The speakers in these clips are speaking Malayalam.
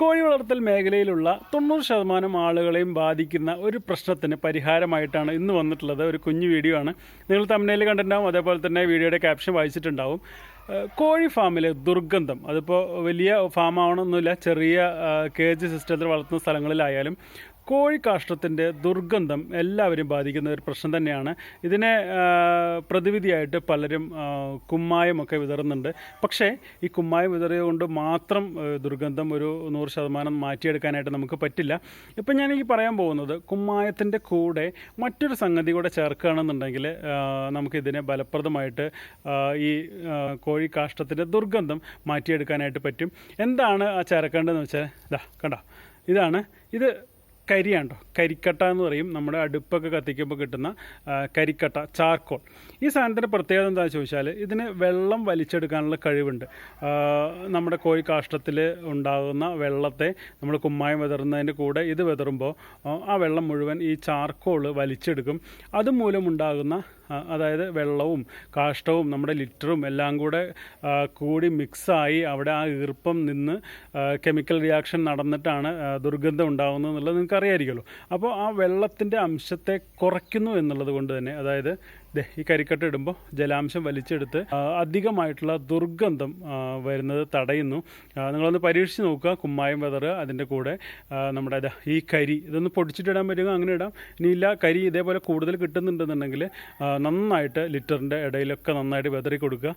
കോഴി വളർത്തൽ മേഖലയിലുള്ള തൊണ്ണൂറ് ശതമാനം ആളുകളെയും ബാധിക്കുന്ന ഒരു പ്രശ്നത്തിന് പരിഹാരമായിട്ടാണ് ഇന്ന് വന്നിട്ടുള്ളത്. ഒരു കുഞ്ഞു വീഡിയോ ആണ്. നിങ്ങൾ തമിഴ്നയിൽ കണ്ടിട്ടുണ്ടാവും. അതേപോലെ തന്നെ വീഡിയോയുടെ ക്യാപ്ഷൻ വായിച്ചിട്ടുണ്ടാവും. കോഴി ഫാമിലെ ദുർഗന്ധം. അതിപ്പോൾ വലിയ ഫാം ആവണമെന്നില്ല ചെറിയ കേജ് സിസ്റ്റത്തിൽ വളർത്തുന്ന സ്ഥലങ്ങളിലായാലും കോഴി കാഷ്ടത്തിന്റെ ദുർഗന്ധം എല്ലാവരും ബാധിക്കുന്ന ഒരു പ്രശ്നം തന്നെയാണ്. ഇതിനെ പ്രതിവിധിയായിട്ട് പലരും കുമ്മായമൊക്കെ വിതറുന്നുണ്ട്. പക്ഷേ ഈ കുമ്മായം വിതറിയത് കൊണ്ട് മാത്രം ദുർഗന്ധം ഒരു നൂറ് ശതമാനം മാറ്റിയെടുക്കാനായിട്ട് നമുക്ക് പറ്റില്ല. ഇപ്പം ഞാൻ ഈ പറയാൻ പോകുന്നത് കുമ്മായത്തിന്റെ കൂടെ മറ്റൊരു സംഗതി കൂടെ ചേർക്കുകയാണെന്നുണ്ടെങ്കിൽ നമുക്കിതിനെ ഫലപ്രദമായിട്ട് ഈ കോഴി കാഷ്ടത്തിന്റെ ദുർഗന്ധം മാറ്റിയെടുക്കാനായിട്ട് പറ്റും. എന്താണ് ആ ചേർക്കേണ്ടതെന്ന് വെച്ചാൽ ഇതാ കണ്ടോ ഇതാണ്. ഇത് കരിയാണ്ടോ? കരിക്കട്ട എന്ന് പറയും. നമ്മുടെ അടുപ്പൊക്കെ കത്തിക്കുമ്പോൾ കിട്ടുന്ന കരിക്കട്ട ചാർക്കോൾ. ഈ സാധനത്തിന്റെ പ്രത്യേകത എന്താണെന്ന് ചോദിച്ചാൽ ഇതിന് വെള്ളം വലിച്ചെടുക്കാനുള്ള കഴിവുണ്ട്. നമ്മുടെ കോഴി കാഷ്ടത്തിൽ ഉണ്ടാകുന്ന വെള്ളത്തെ നമ്മൾ കുമ്മായം വിതറുന്നതിന്റെ കൂടെ ഇത് വിതറുമ്പോൾ ആ, വെള്ളം മുഴുവൻ ഈ ചാർക്കോൾ വലിച്ചെടുക്കും. അതുമൂലം ഉണ്ടാകുന്ന അതായത് വെള്ളവും കാഷ്ടവും നമ്മുടെ ലിറ്ററും എല്ലാം കൂടെ കൂടി മിക്സായി അവിടെ ആ ഈർപ്പം നിന്ന് കെമിക്കൽ റിയാക്ഷൻ നടന്നിട്ടാണ് ദുർഗന്ധം ഉണ്ടാകുന്നത് എന്നുള്ളത് നിങ്ങൾക്ക് അറിയാമായിരിക്കുമല്ലോ അപ്പോൾ ആ വെള്ളത്തിന്റെ അംശത്തെ കുറയ്ക്കുന്നു എന്നുള്ളത് കൊണ്ട് തന്നെ അതായത് ഈ കരിക്കട്ട ഇടുമ്പോൾ ജലാംശം വലിച്ചെടുത്ത് അധികമായിട്ടുള്ള ദുർഗന്ധം വരുന്നത് തടയുന്നു. നിങ്ങളൊന്ന് പരീക്ഷിച്ച് നോക്കുക കുമ്മായം വെതറ് അതിന്റെ കൂടെ നമ്മുടെ ഈ കരി ഇതൊന്ന് പൊടിച്ചിട്ടിടാൻ പറ്റുമെങ്കിൽ അങ്ങനെ ഇടാം. ഇനി ഇല്ല കരി ഇതേപോലെ കൂടുതൽ കിട്ടുന്നുണ്ടെന്നുണ്ടെങ്കിൽ നന്നായിട്ട് ലിറ്ററിന്റെ ഇടയിലൊക്കെ നന്നായിട്ട് വെതറി കൊടുക്കുക.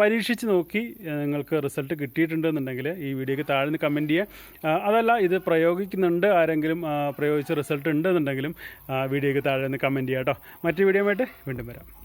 പരീക്ഷിച്ച് നോക്കി നിങ്ങൾക്ക് റിസൾട്ട് കിട്ടിയിട്ടുണ്ടെന്നുണ്ടെങ്കിൽ ഈ വീഡിയോയ്ക്ക് താഴെ നിന്ന് കമന്റ് ചെയ്യുക. അതല്ല ഇത് പ്രയോഗിക്കുന്നുണ്ട് ആരെങ്കിലും പ്രയോഗിച്ച് റിസൾട്ട് ഉണ്ടെന്നുണ്ടെങ്കിലും വീഡിയോയ്ക്ക് താഴെ നിന്ന് കമന്റ് ചെയ്യാം കേട്ടോ. മറ്റു വീഡിയോ ആയിട്ട് വീണ്ടും വരാം.